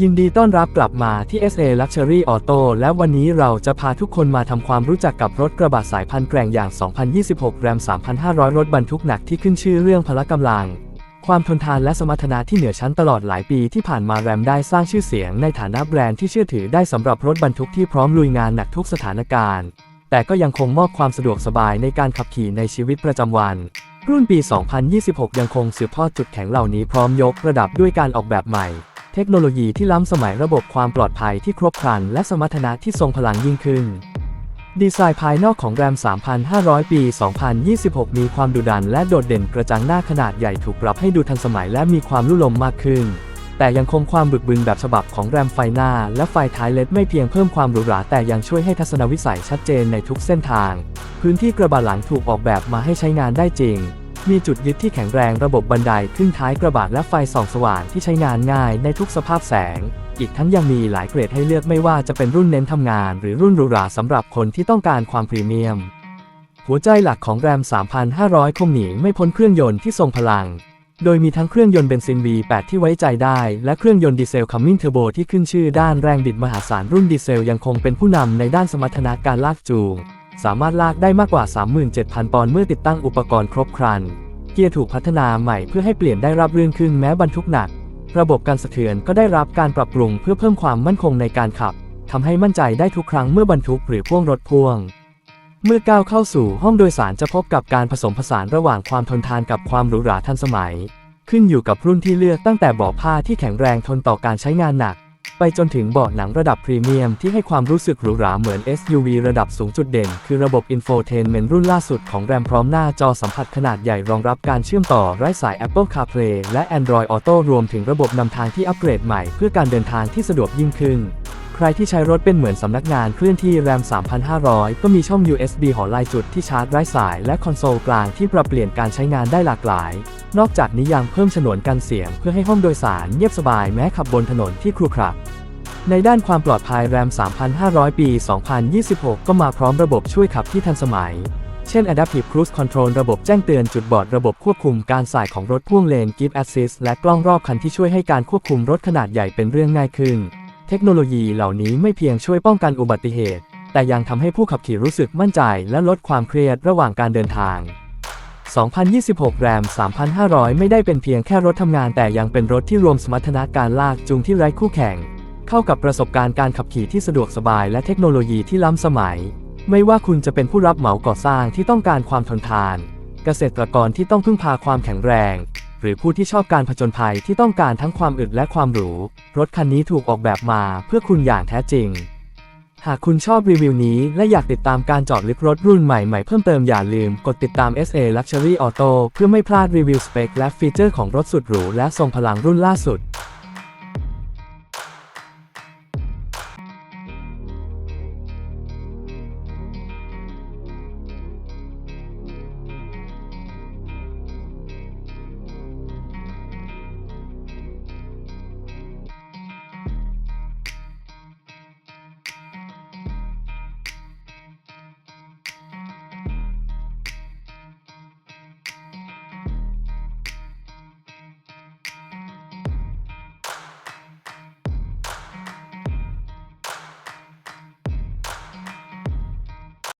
ยินดีต้อนรับกลับมาที่ SA Luxury Auto และวันนี้เราจะพาทุกคนมาทำความรู้จักกับรถกระบะสายพันธุ์แกร่งอย่าง 2026 Ram 3,500 รถบรรทุกหนักที่ขึ้นชื่อเรื่องพละกำลัง ความทนทานและสมรรถนะที่เหนือชั้นตลอดหลายปีที่ผ่านมาแรมได้สร้างชื่อเสียงในฐานะแบรนด์ที่เชื่อถือได้สำหรับรถบรรทุกที่พร้อมลุยงานหนักทุกสถานการณ์ แต่ก็ยังคงมอบความสะดวกสบายในการขับขี่ในชีวิตประจำวันรุ่นปี 2026 ยังคงสืบทอดจุดแข็งเหล่านี้พร้อมยกระดับด้วยการออกแบบใหม่ เทคโนโลยีที่ล้ำสมัยระบบความปลอดภัยที่ครบครัน และสมรรถนะที่ทรงพลังยิ่งขึ้น ดีไซน์ภายนอกของแรม3,500 ปี 2026 มีความดุดันและโดดเด่นกระจังหน้าขนาดใหญ่ถูกปรับให้ดูทันสมัยและมีความลุ่ลมมากขึ้น แต่ยังคงความบึกบึนแบบฉบับของแรมไฟหน้า และไฟท้ายเลดไม่เพียงเพิ่มความหรูหราแต่ยังช่วยให้ทัศนวิสัยชัดเจนในทุกเส้นทาง พื้นที่กระบะหลังถูกออกแบบมาให้ใช้งานได้จริง มีจุดยึดที่แข็งแรงระบบบันไดขึ้นท้ายกระบะและไฟส่องสว่างที่ใช้งานง่ายในทุกสภาพแสง อีกทั้งยังมีหลายเกรดให้เลือกไม่ว่าจะเป็นรุ่นเน้นทำงาน หรือรุ่นหรูหราสำหรับคนที่ต้องการความพรีเมียม หัวใจหลักของแรม 3,500คงหนีไม่พ้นเครื่องยนต์ที่ทรงพลัง โดยมีทั้งเครื่องยนต์เบนซิน V8 ที่ไว้ใจได้ และเครื่องยนต์ดีเซลคัมมิ่งเทอร์โบที่ขึ้นชื่อด้านแรงบิดมหาศาลรุ่นดีเซลยังคงเป็นผู้นำในด้านสมรรถนะการลากจูง สามารถลากได้มากกว่า 37,000 ปอนด์เมื่อติดตั้งอุปกรณ์ครบครัน เกียร์ถูกพัฒนาใหม่เพื่อให้เปลี่ยนได้รับเรื่นขึ้นแม้บรรทุกหนัก ระบบการสะเทือนก็ได้รับการปรับปรุงเพื่อเพิ่มความมั่นคงในการขับทำให้มั่นใจได้ทุกครั้งเมื่อบรรทุกหรือพ่วงรถพ่วง เมื่อก้าวเข้าสู่ห้องโดยสารจะพบกับการผสมผสานระหว่างความทนทานกับความหรูหราทันสมัย ขึ้นอยู่กับรุ่นที่เลือกตั้งแต่เบาะผ้าที่แข็งแรงทนต่อการใช้งานหนัก ไปจนถึงเบาะหนังระดับพรีเมียมที่ให้ความรู้สึกหรูหราเหมือน SUV ระดับสูงจุดเด่น คือระบบ Infotainment รุ่นล่าสุดของแรมพร้อมหน้าจอสัมผัสขนาดใหญ่รองรับการเชื่อมต่อไร้สาย Apple CarPlay และ Android Auto รวมถึงระบบนำทางที่อัปเกรดใหม่เพื่อการเดินทางที่สะดวกยิ่งขึ้นใครที่ใช้รถเป็นเหมือนสำนักงานเคลื่อนที่แรม 3,500 ก็มีช่อง USB หอลายจุดที่ชาร์จไร้สาย และคอนโซลกลางที่ปรับเปลี่ยนการใช้งานได้หลากหลาย นอกจากนี้ยังเพิ่มฉนวนกันเสียงเพื่อให้ห้องโดยสารเงียบสบายแม้ขับบนถนนที่ครุขระ ในด้านความปลอดภัยแรม3,500 ปี 2026 ก็มาพร้อมระบบช่วยขับที่ทันสมัย เช่น Adaptive Cruise Control ระบบแจ้งเตือนจุดบอด ระบบควบคุมการสายของรถพ่วงเลน Give Assist และกล้องรอบคันที่ช่วยให้การควบคุมรถขนาดใหญ่เป็นเรื่องง่ายขึ้น เทคโนโลยีเหล่านี้ไม่เพียงช่วยป้องกันอุบัติเหตุ แต่ยังทำให้ผู้ขับขี่รู้สึกมั่นใจ และลดความเครียดระหว่างการเดินทาง 2026แรม3,500 ไม่ได้เป็นเพียงแค่รถทำงานแต่ยังเป็นรถที่รวมสมรรถนะการลากจูงที่ไร้คู่แข่ง เข้ากับประสบการณ์การขับขี่ที่สะดวกสบายและเทคโนโลยีที่ล้ำสมัย ไม่ว่าคุณจะเป็นผู้รับเหมาก่อสร้างที่ต้องการความทนทาน เกษตรกรที่ต้องพึ่งพาความแข็งแรง หรือผู้ที่ชอบการผจญภัยที่ต้องการทั้งความอึดและความหรู รถคันนี้ถูกออกแบบมาเพื่อคุณอย่างแท้จริง หากคุณชอบรีวิวนี้และอยากติดตามการจาะลึกรถรุ่นใหม่ๆเพิ่มเติมอย่าลืมกดติดตาม SA Luxury Auto เพื่อไม่พลาดรีวิวสเปคและฟีเจอร์ของรถสุดหรูและทรงพลังรุ่นล่าสุด